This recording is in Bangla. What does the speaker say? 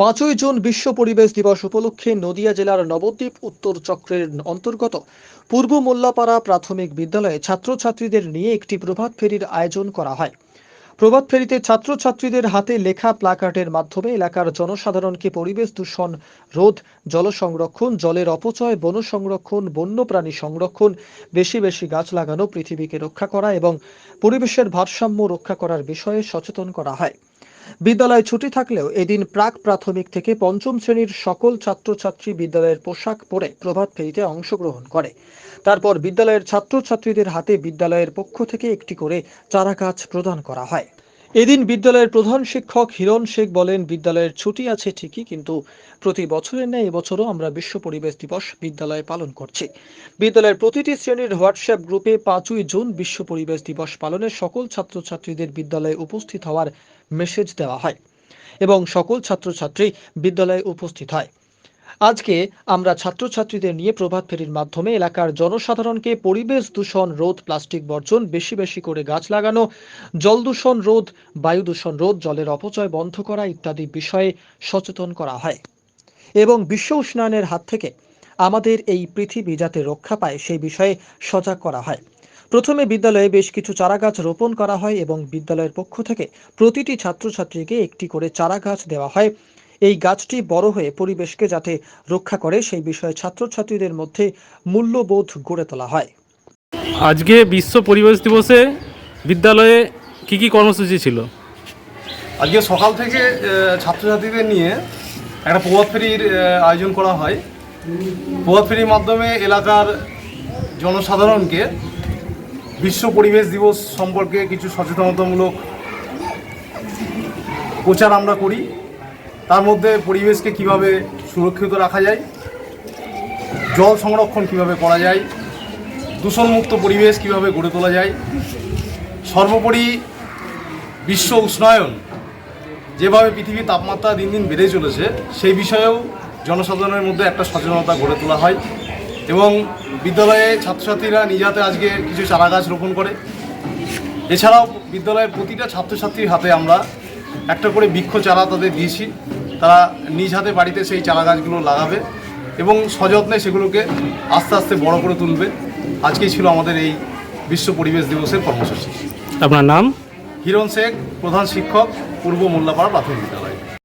পাঁচই জুন বিশ্ব পরিবেশ দিবস উপলক্ষে নদিয়া জেলার নবদ্বীপ উত্তর চক্রের অন্তর্গত পূর্ব মোল্লাপাড়া প্রাথমিক বিদ্যালয়ে ছাত্রছাত্রীদের নিয়ে একটি প্রভাত ফেরির আয়োজন করা হয়। প্রভাত ফেরিতে ছাত্রছাত্রীদের হাতে লেখা প্লাকার্ডের মাধ্যমে এলাকার জনসাধারণকে পরিবেশ দূষণ, রোধ, জল সংরক্ষণ, জলের অপচয়, বন সংরক্ষণ, বন্যপ্রাণী সংরক্ষণ, বেশি বেশি গাছ লাগানো, পৃথিবীকে রক্ষা করা এবং পরিবেশের ভারসাম্য রক্ষা করার বিষয়ে সচেতন করা হয়। বিদ্যালয় ছুটি থাকলেও এদিন প্রাক প্রাথমিক থেকে পঞ্চম শ্রেণির সকল ছাত্রছাত্রী বিদ্যালয়ের পোশাক পরে প্রভাত ফেরিতে অংশগ্রহণ করে। তারপর বিদ্যালয়ের ছাত্রছাত্রীদের হাতে বিদ্যালয়ের পক্ষ থেকে একটি করে চারা গাছ প্রদান করা হয়। এদিন বিদ্যালয়ের প্রধান শিক্ষক হিরণ শেখ বলেন, বিদ্যালয়ের ছুটি আছে ঠিকই, কিন্তু প্রতি বছরের ন্যায় এবছরও আমরা বিশ্ব পরিবেশ দিবস বিদ্যালয়ে পালন করছি। বিদ্যালয়ের প্রতিটি শ্রেণির হোয়াটসঅ্যাপ গ্রুপে পাঁচই জুন বিশ্ব পরিবেশ দিবস পালনে সকল ছাত্রছাত্রীদের বিদ্যালয়ে উপস্থিত হওয়ার মেসেজ দেওয়া হয় এবং সকল ছাত্রছাত্রী বিদ্যালয়ে উপস্থিত হয়। আজকে আমরা ছাত্রছাত্রীদের নিয়ে প্রভাত ফেরির মাধ্যমে এলাকার জনসাধারণকে পরিবেশ দূষণ রোধ, প্লাস্টিক বর্জন, বেশি বেশি করে গাছ লাগানো, জল দূষণ রোধ, বায়ু দূষণ রোধ, জলের অপচয় বন্ধ করা ইত্যাদি বিষয়ে সচেতন করা হয়। এবং বিশ্ব উষ্ণায়নের হাত থেকে আমাদের এই পৃথিবী যাতে রক্ষা পায় সেই বিষয়ে সজাগ করা হয়। প্রথমে বিদ্যালয়ে বেশ কিছু চারা গাছ রোপণ করা হয় এবং বিদ্যালয়ের পক্ষ থেকে প্রতিটি ছাত্রছাত্রীকে একটি করে চারা গাছ দেওয়া হয়। এই গাছটি বড় হয়ে পরিবেশকে যাতে রক্ষা করে সেই বিষয়ে ছাত্রছাত্রীদের মধ্যে মূল্যবোধ গড়ে তোলা হয়। আজকে বিশ্ব পরিবেশ দিবসে বিদ্যালয়ে কি কি কর্মসূচি ছিল? আজকে সকাল থেকে ছাত্রছাত্রীদের নিয়ে একটা প্রভাত ফেরির আয়োজন করা হয়। প্রভাত ফেরির মাধ্যমে এলাকার জনসাধারণকে বিশ্ব পরিবেশ দিবস সম্পর্কে কিছু সচেতনতামূলক প্রচার আমরা করি। তার মধ্যে পরিবেশকে কীভাবে সুরক্ষিত রাখা যায়, জল সংরক্ষণ কীভাবে করা যায়, দূষণমুক্ত পরিবেশ কীভাবে গড়ে তোলা যায়, সর্বোপরি বিশ্ব উষ্ণায়ন যেভাবে পৃথিবীর তাপমাত্রা দিন দিন বেড়ে চলেছে, সেই বিষয়েও জনসাধারণের মধ্যে একটা সচেতনতা গড়ে তোলা হয় এবং বিদ্যালয়ে ছাত্রছাত্রীরা নিজ হাতে আজকে কিছু চারা গাছ রোপণ করে। এছাড়াও বিদ্যালয়ের প্রতিটা ছাত্রছাত্রীর হাতে আমরা একটা করে বৃক্ষ চারা তাদের দিয়েছি। তারা নিজ হাতে বাড়িতে সেই চারা গাছগুলো লাগাবে এবং সযত্নে সেগুলোকে আস্তে আস্তে বড় করে তুলবে। আজকেই ছিল আমাদের এই বিশ্ব পরিবেশ দিবসের কর্মসূচি। আপনার নাম? হিরণ শেখ প্রধান শিক্ষক পূর্ব মোল্লাপাড়া প্রাথমিক।